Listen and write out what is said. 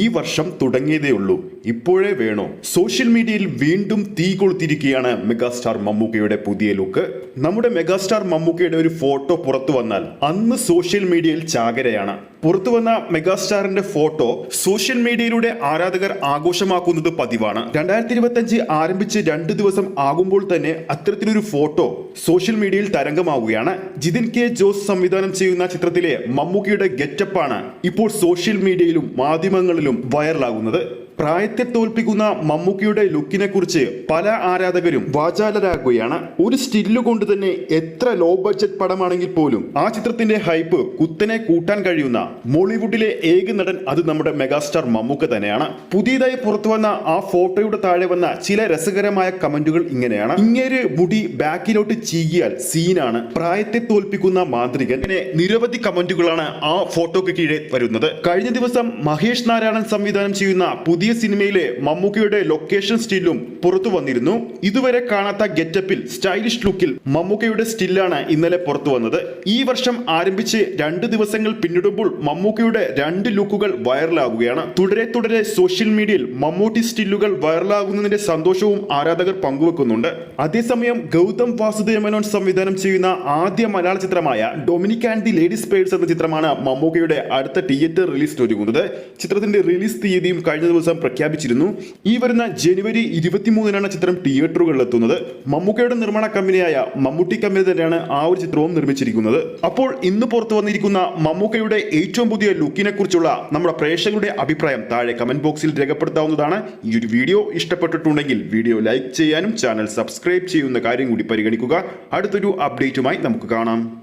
ഈ വർഷം തുടങ്ങിയതേ ഉള്ളൂ. ഇപ്പോഴേ വേണോ? സോഷ്യൽ മീഡിയയിൽ വീണ്ടും തീ കൊളുത്തിരിക്കുകയാണ് മെഗാസ്റ്റാർ മമ്മൂക്കയുടെ പുതിയ ലുക്ക്. നമ്മുടെ മെഗാസ്റ്റാർ മമ്മൂക്കയുടെ ഒരു ഫോട്ടോ പുറത്തു വന്നാൽ അന്ന് സോഷ്യൽ മീഡിയയിൽ ചാകരയാണ്. പുറത്തു വന്ന മെഗാസ്റ്റാറിന്റെ ഫോട്ടോ സോഷ്യൽ മീഡിയയിലൂടെ ആരാധകർ ആഘോഷമാക്കുന്നത് പതിവാണ്. രണ്ടായിരത്തി ഇരുപത്തി അഞ്ച് ആരംഭിച്ച് രണ്ട് ദിവസം ആകുമ്പോൾ തന്നെ അത്തരത്തിലൊരു ഫോട്ടോ സോഷ്യൽ മീഡിയയിൽ തരംഗമാവുകയാണ്. ജിതിൻ കെ ജോസ് സംവിധാനം ചെയ്യുന്ന ചിത്രത്തിലെ മമ്മൂക്കയുടെ ഗെറ്റപ്പാണ് ഇപ്പോൾ സോഷ്യൽ മീഡിയയിലും മാധ്യമങ്ങളിലും വൈറലാകുന്നത് പ്രായത്തെ തോൽപ്പിക്കുന്ന മമ്മൂക്കിയുടെ ലുക്കിനെ കുറിച്ച് പല ആരാധകരും വാചാലരാകുകയാണ് ഒരു സ്റ്റില്ല് കൊണ്ട് തന്നെ എത്ര ലോ ബഡ്ജറ്റ് പടമാണെങ്കിൽ പോലും ആ ചിത്രത്തിന്റെ ഹൈപ്പ് കുത്തനെ കൂട്ടാൻ കഴിയുന്ന മോളിവുഡിലെ ഏക നടൻ അത് നമ്മുടെ മെഗാസ്റ്റാർ മമ്മൂക്ക തന്നെയാണ്. പുതിയതായി പുറത്തു വന്ന ആ ഫോട്ടോയുടെ താഴെ വന്ന ചില രസകരമായ കമന്റുകൾ ഇങ്ങനെയാണ്. ഇങ്ങേര് മുടി ബാക്കിലോട്ട് ചീകിയാൽ സീനാണ്. പ്രായത്തെ തോൽപ്പിക്കുന്ന മാന്ത്രികൻ ഇങ്ങനെ നിരവധി കമന്റുകളാണ് ആ ഫോട്ടോക്ക് കീഴെ വരുന്നത്. കഴിഞ്ഞ ദിവസം മഹേഷ് നാരായണൻ സംവിധാനം ചെയ്യുന്ന പുതിയ സിനിമയിലെ മമ്മൂക്കയുടെ ലൊക്കേഷൻ സ്റ്റില്ലും പുറത്തു വന്നിരുന്നു. ഇതുവരെ കാണാത്ത ഗെറ്റപ്പിൽ സ്റ്റൈലിഷ് ലുക്കിൽ മമ്മൂക്കയുടെ സ്റ്റില്ലാണ് ഇന്നലെ പുറത്തു വന്നത്. ഈ വർഷം ആരംഭിച്ച് രണ്ട് ദിവസങ്ങൾ പിന്നിടുമ്പോൾ മമ്മൂക്കയുടെ രണ്ട് ലുക്കുകൾ വൈറലാകുകയാണ് തുടരെ തുടരെ സോഷ്യൽ മീഡിയയിൽ മമ്മൂട്ടി സ്റ്റില്ലുകൾ വൈറലാകുന്നതിന്റെ സന്തോഷവും ആരാധകർ പങ്കുവെക്കുന്നുണ്ട്. അതേസമയം ഗൗതം വാസുദേവ മേനോൻ സംവിധാനം ചെയ്യുന്ന ആദ്യ മലയാള ചിത്രമായ Dominic and the ladies purse എന്ന ചിത്രമാണ് മമ്മൂക്കയുടെ അടുത്ത തിയേറ്റർ റിലീസ് ഒരുങ്ങുന്നത്. ചിത്രത്തിന്റെ റിലീസ് തീയതിയും കഴിഞ്ഞ ദിവസം പ്രഖ്യാപിച്ചിരുന്നു. ഈ വരുന്ന ജനുവരി ഇരുപത്തിമൂന്നിനാണ് ചിത്രം തിയേറ്ററുകളിൽ എത്തുന്നത് മമ്മൂക്കയുടെ നിർമ്മാണ കമ്പനിയായ മമ്മൂട്ടി കമ്പനി തന്നെയാണ് ആ ഒരു ചിത്രവും നിർമ്മിച്ചിരിക്കുന്നത്. അപ്പോൾ ഇന്ന് പുറത്തു വന്നിരിക്കുന്ന മമ്മൂക്കയുടെ ഏറ്റവും പുതിയ ലുക്കിനെ കുറിച്ചുള്ള നമ്മുടെ പ്രേക്ഷകരുടെ അഭിപ്രായം താഴെ കമന്റ് ബോക്സിൽ രേഖപ്പെടുത്താവുന്നതാണ്. ഈ ഒരു വീഡിയോ ഇഷ്ടപ്പെട്ടിട്ടുണ്ടെങ്കിൽ വീഡിയോ ലൈക്ക് ചെയ്യാനും ചാനൽ സബ്സ്ക്രൈബ് ചെയ്യുന്ന കാര്യം കൂടി പരിഗണിക്കുക. അടുത്തൊരു അപ്ഡേറ്റുമായി നമുക്ക് കാണാം.